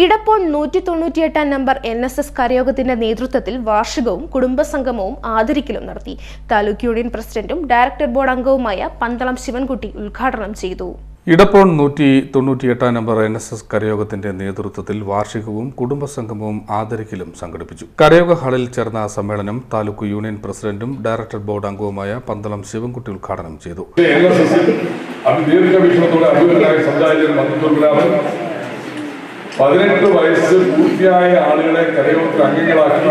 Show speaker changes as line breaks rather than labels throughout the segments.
ഇടപ്പോൾ നൂറ്റി തൊണ്ണൂറ്റിയെട്ടാം number N S S കരയോഗത്തിന്റെ നേതൃത്വത്തിൽ വാർഷികവും കുടുംബസംഗമവും ആദരിക്കലും നടത്തി. താലൂക്ക് യൂണിയൻ പ്രസിഡന്റും ഡയറക്ടർ ബോർഡ് അംഗവുമായ പന്തളം ശിവൻകുട്ടി ഉദ്ഘാടനം ചെയ്തു.
ഇടപ്പോൾ നൂറ്റി തൊണ്ണൂറ്റിയെട്ടാം നമ്പർ എൻ എസ് എസ് കരയോഗത്തിന്റെ നേതൃത്വത്തിൽ വാർഷികവും കുടുംബസംഗമവും ആദരിക്കലും സംഘടിപ്പിച്ചു. കരയോഗ ഹാളിൽ ചേർന്ന സമ്മേളനം താലൂക്ക് യൂണിയൻ പ്രസിഡന്റും ഡയറക്ടർ ബോർഡ് അംഗവുമായ പന്തളം ശിവൻകുട്ടി ഉദ്ഘാടനം ചെയ്തു.
പതിനെട്ട് വയസ്സ് പൂർത്തിയായ ആളുകളെ കരയോഗത്തിൽ അംഗങ്ങളാക്കി.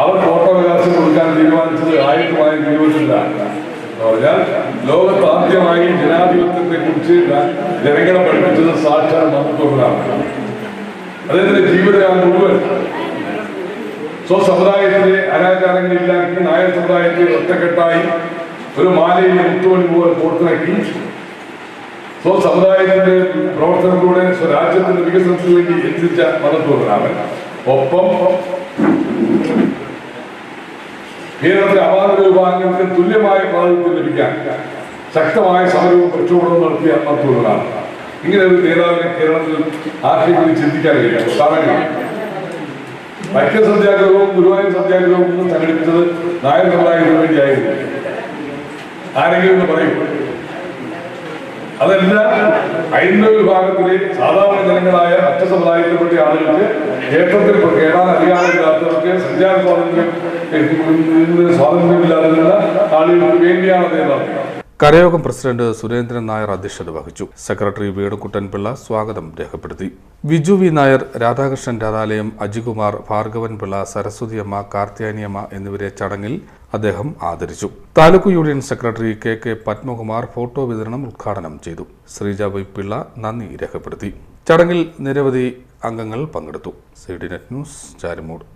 അവർ വോട്ടവകാശം കൊടുക്കാൻ തീരുമാനിച്ചത് ആയിട്ടുമായി തീരുമാനിച്ചില്ല എന്ന് പറഞ്ഞാൽ ലോകത്ത് ആദ്യമായി ജനാധിപത്യത്തെ കുറിച്ച് ജനങ്ങളെ പഠിപ്പിച്ചത് സാക്ഷാൽ മഹത്വങ്ങളാണ്. അദ്ദേഹത്തിന്റെ ജീവിതകാലം മുഴുവൻ സ്വസമുദായത്തിലെ അനാചാരങ്ങളില്ലാക്കി നായർ സമുദായത്തെ ഒറ്റക്കെട്ടായി ഒരു മാലയിൽ മുത്തുമണി പോലെ കോർത്തിണക്കി സ്വസമുദായത്തിന്റെ പ്രവർത്തനത്തിലൂടെ വികസനത്തിന് വേണ്ടി എത്തിച്ച മതത്തോടാവൻ ഒപ്പം കേരളത്തിലെ അവാർഡ് വിഭാഗങ്ങൾക്ക് തുല്യമായ പ്രാതിനിധ്യം ലഭിക്കാൻ ശക്തമായ സമരവും പ്രക്ഷോഭവും നടത്തിയ മതത്തോടാണ് ഇങ്ങനെ ഒരു നേതാവിനെ കേരളത്തിൽ ആർക്കെങ്കിലും ചിന്തിക്കാൻ കഴിയാം ഭക്ഷ്യ സത്യാഗ്രഹവും ഗുരുവായൂർ സത്യാഗ്രഹവും ഒന്നും സംഘടിപ്പിച്ചത് നായർ സമുദായത്തിന് വേണ്ടിയായിരുന്നു. ആരെങ്കിലും ഒന്ന് പറയും. അതെല്ലാം ഹൈന്ദവ വിഭാഗത്തിലെ സാധാരണ അറ്റ സമുദായത്തിൽപ്പെട്ട ആളുകൾക്ക് ക്ഷേത്രത്തിൽ കയറാൻ അധികാരമില്ലാത്തവർക്ക് സഞ്ചാര സ്വാതന്ത്ര്യം സ്വാതന്ത്ര്യമില്ലാതെയുള്ള ആളുകൾക്ക് വേണ്ടിയാണ് അദ്ദേഹം
കരയോഗം പ്രസിഡന്റ് സുരേന്ദ്രൻ നായർ അധ്യക്ഷത വഹിച്ചു. സെക്രട്ടറി വേണുകുട്ടൻ പിള്ള സ്വാഗതം രേഖപ്പെടുത്തി. വിജു വി നായർ രാധാകൃഷ്ണൻ രാധാലയം അജികുമാർ ഭാർഗവൻ പിള്ള സരസ്വതിയമ്മ കാർത്തിയാനിയമ്മ എന്നിവരെ ചടങ്ങിൽ അദ്ദേഹം ആദരിച്ചു. Taluk union secretary K K Padmakumar photo വിതരണം ഉദ്ഘാടനം ചെയ്തു. ശ്രീജ പിള്ള നന്ദി രേഖപ്പെടുത്തി. ചടങ്ങിൽ നിരവധി അംഗങ്ങൾ പങ്കെടുത്തു. C D net news Charimoodu.